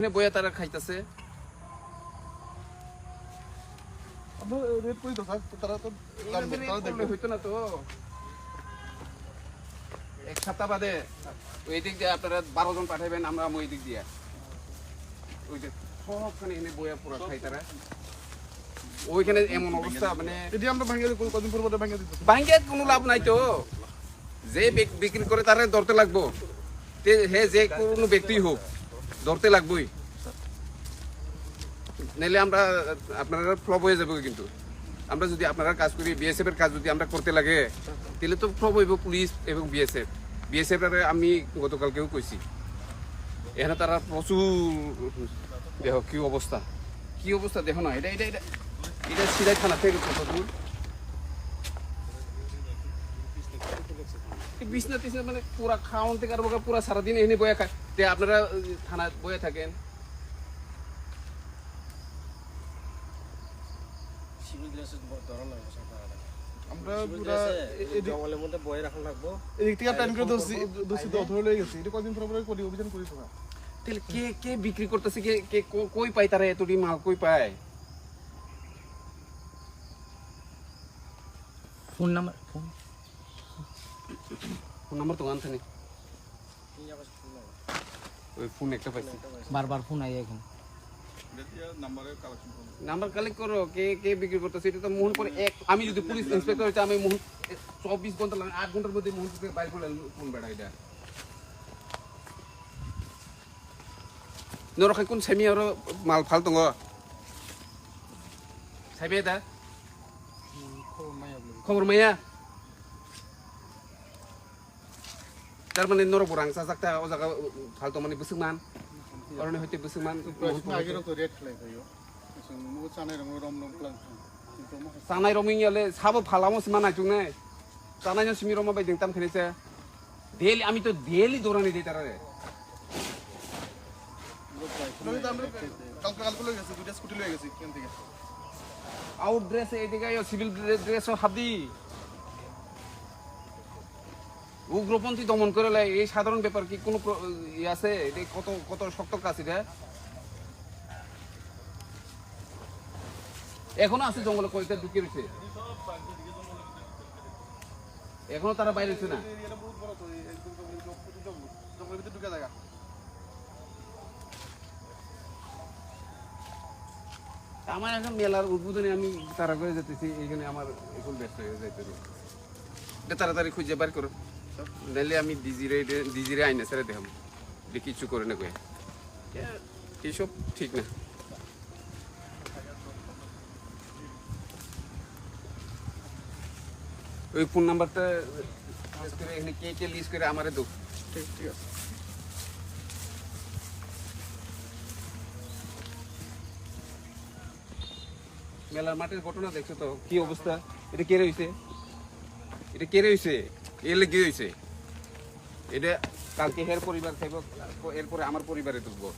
এখানে বইয়া তারা খাইতেছে। এক সপ্তাহ বাদে ওই দিক দিয়ে আপনারা বারো জন পাঠাবেন আমরা ওই দিক দিয়ে। ওই যে সবখানে এনে বইয়া পুরো খাই তারা। ওইখানে এমন অবস্থা মানে এটি আমরা ভাঙিয়ে কদিন পর পরে ভাঙিয়ে দিতে। ভাঙ্গে কোনো লাভ নাই তো। যে বিক- বিক্রি করে তারে ধরতে লাগবো। হে যে কোনো ব্যক্তি হোক। ধরতে লাগবোই। নাইলে আমরা, আপনারা ফ্লপ হয়ে যাব কিন্তু। আমরা যদি আপনারা কাজ করি বিএসএফ এর কাজ যদি আমরা করতে লাগে, তাহলে তো ফ্লপ হইব পুলিশ এবং বিএসএফ বিএসএফ এর আমি গতকালকেও কইছি। এখানে তারা প্রচুর দেখো কি অবস্থা? কি অবস্থা? দেখো না, এটা এটা এটা এটা সিরাই থানা থেকে কত দূর বিছনা টিছনা মানে পুরা খাওয়ান থেকে আর পুরা সারাদিন এনে বয়ে খায়। তে আপনারা থানা বয়ে থাকেন। সিভিল ড্রেস ধরা লাগবে সরকার আমরা পুরা জঙ্গলের মধ্যে বয়ে রাখা লাগবো। এদিক থেকে টাইম করে দোষী দোষী ধরে লয়ে গেছি। এটা কদিন পর পরে করি অভিযান করি তো না তাহলে কে কে বিক্রি করতেছে কে কে কো- কই পায় তারা এতটি মাল? কই পায়? Phone number phone. Phone number তো আনতে নেই। ওই ফোন একটা পাইছি। বারবার ফোন আই এখন। নাম্বার কালেক্ট করো কে কে বিক্রি করতেছে এটা তো মোহন করে এক। আমি যদি পুলিশ ইন্সপেক্টর হইতে আমি মোহন চব্বিশ ঘণ্টা লাগে আট ঘণ্টার মধ্যে মোহন থেকে বাইর করে ফোন বেড়া এটা। নরখাই কোন সেমি আর মাল ফাল দङ সাইবে দা খবর মাইয়া? তারমানে নর বরাং সাজাকটা ও জায়গা ফালতো মানে বসুমান অরণে হইতে বসুমান তো রেড ফ্লাই কইও মু চানাই রং রম রম প্লান কিন্তু মু sanai roming yale sabo phalamo sima na chungne sanai no simi roma bai ding tam khenese daily আমি তো daily দৌড়ানি দিই তারা রে আমি তো আমরা কালকে কালকে লয়ে উগ্রপন্থী দমন করে এই সাধারণ ব্যাপার কি কোনো আছে? এটা কত কত শক্ত কাজ এটা? এখনও আছে জঙ্গলে কয়েকটা ঢুকে রয়েছে। এখনও তারা বাইরে না? আমার এখন মেলার উদ্বোধনে আমি তারা করে যেতেছি, এইখানে আমার এখন ব্যস্ত হয়ে যাইতে তাড়াতাড়ি খুঁজে বার করো। নাহলে আমি ডিজিরে ডিজিরে আইনা ছেড়ে দেখাম যে কিছু করে না কয়ে। এইসব ঠিক না। ওই ফোন নাম্বারটা এখানে কে কে লিস্ট করে আমারে দো ঠিক ঠিক আছে। মেলার মাঠের ঘটনা দেখছ তো? কি অবস্থা? এটা কে রয়েছে এটা কে রয়েছে এলে কি এটা কালকে হের পরিবার খাইব এরপরে আমার পরিবারে ঢুকবো